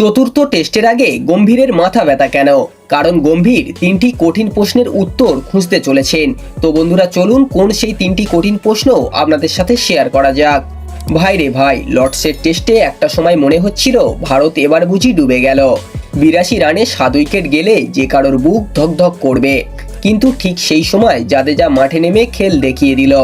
চতুর্থ টেস্টের আগে গম্ভীরের মাথা ব্যথা কেন? কারণ গম্ভীর তিনটি কঠিন প্রশ্নের উত্তর খুঁজতে চলেছেন। তো বন্ধুরা, চলুন কোন সেই তিনটি কঠিন প্রশ্ন আপনাদের সাথে শেয়ার করা যাক। ভাই রে ভাই, লর্ডসের টেস্টে একটা সময় মনে হচ্ছিল ভারত এবার বুঝি ডুবে গেল। বিরাশি রানে সাত উইকেট গেলে যে কারোর বুক ধকধক করবে। কিন্তু ঠিক সেই সময় জাদেজা মাঠে নেমে খেল দেখিয়ে দিল।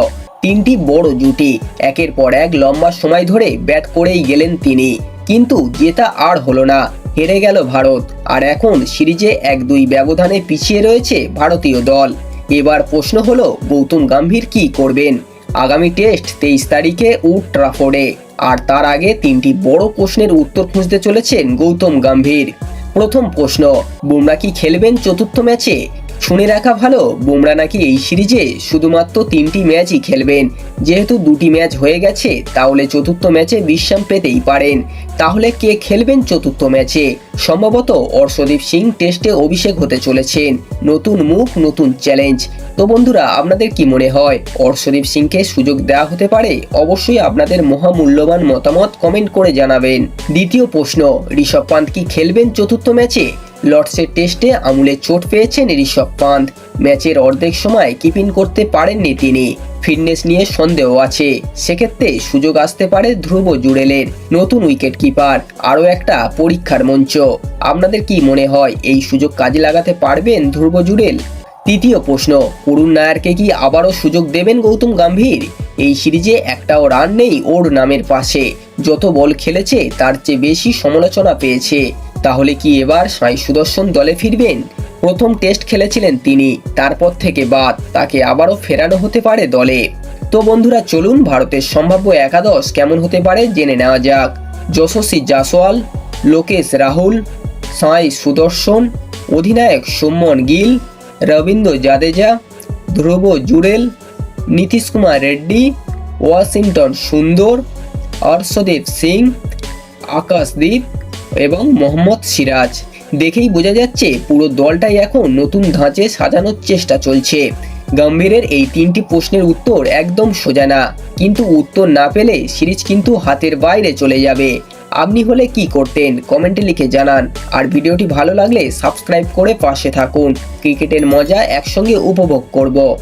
তিনটি বড় জুটি, একের পর এক লম্বা সময় ধরে ব্যাট করেই গেলেন তিনি। কিন্তু জেতা আর হলো না। হেরে গেল ভারত। আর এখন সিরিজে এক দুই ব্যবধানে পিছিয়ে রয়েছে ভারতীয় দল। এবার প্রশ্ন হলো, গৌতম গম্ভীর কি করবেন? আগামী টেস্ট তেইশ তারিখে উড ট্রাফোর্ডে। আর তার আগে তিনটি বড় প্রশ্নের উত্তর খুঁজতে চলেছেন গৌতম গম্ভীর। প্রথম প্রশ্ন, বুমরা কি খেলবেন চতুর্থ ম্যাচে? শুনে রাখা ভালো, বুমরা নাকি এই সিরিজে শুধুমাত্র তিনটি ম্যাচই খেলবেন। যেহেতু দুটি ম্যাচ হয়ে গেছে, তাহলে চতুর্থ ম্যাচে বিশ্রাম পেতেই পারেন। তাহলে কে খেলবেন চতুর্থ ম্যাচে? সম্ভবত অর্শদীপ সিং টেস্টে অভিষেক হতে চলেছেন। নতুন মুখ, নতুন চ্যালেঞ্জ। তো বন্ধুরা, আপনাদের কি মনে হয়? অর্শদীপ সিংকে সুযোগ দেওয়া হতে পারে? অবশ্যই আপনাদের মহামূল্যবান মতামত কমেন্ট করে জানাবেন। দ্বিতীয় প্রশ্ন, ঋষভ পান্ত কি খেলবেন চতুর্থ ম্যাচে? লর্ডসের টেস্টে আমুলে চোট পেয়েছেন ঋষভ পান্ত ম্যাচের অর্ধেক সময় কিপিং করতে পারেননি তিনি। ফিটনেস নিয়ে সন্দেহ আছে। সেক্ষেত্রে সুযোগ আসতে পারে ধ্রুব জুড়েলের, নতুন উইকেট কিপার। আরও একটা পরীক্ষার মঞ্চ। আপনাদের কি মনে হয় এই সুযোগ কাজে লাগাতে পারবেন ধ্রুব জুড়েল? তৃতীয় প্রশ্ন, অরুণ নায়ারকে কি আবারও সুযোগ দেবেন গৌতম গম্ভীর? এই সিরিজে একটাও রান নেই ওর নামের পাশে। যত বল খেলেছে, তার চেয়ে বেশি সমালোচনা পেয়েছে। তাহলে কি এবার সাই সুদর্শন দলে ফিরবেন? প্রথম টেস্ট খেলেছিলেন তিনি, তারপর থেকে বাদ, তাকে আবারও ফেরানো হতে পারে দলে। তো বন্ধুরা, চলুন ভারতের সম্ভাব্য একাদশ কেমন হতে পারে জেনে নেওয়া যাক। যশস্বী জাসওয়াল, লোকেশ রাহুল, সাই সুদর্শন, অধিনায়ক সুমন গিল, রবীন্দ্র জাদেজা, ধ্রুব জুড়েল, নীতিশ কুমার রেড্ডি, ওয়াশিংটন সুন্দর হর্ষদেব সিং, আকাশদীপ এবং মোহাম্মদ সিরাজ। দেখেই বোঝা যাচ্ছে পুরো দলটাই এখন নতুন ধাঁচে সাজানোর চেষ্টা চলছে। গম্ভীরের এই তিনটি প্রশ্নের উত্তর একদম সোজা না। কিন্তু উত্তর না পেলে সিরিজ কিন্তু হাতের বাইরে চলে যাবে। আপনি হলে কি করতেন? কমেন্টে লিখে জানান। আর ভিডিওটি ভালো লাগলে সাবস্ক্রাইব করে পাশে থাকুন। ক্রিকেটের মজা একসঙ্গে উপভোগ করব।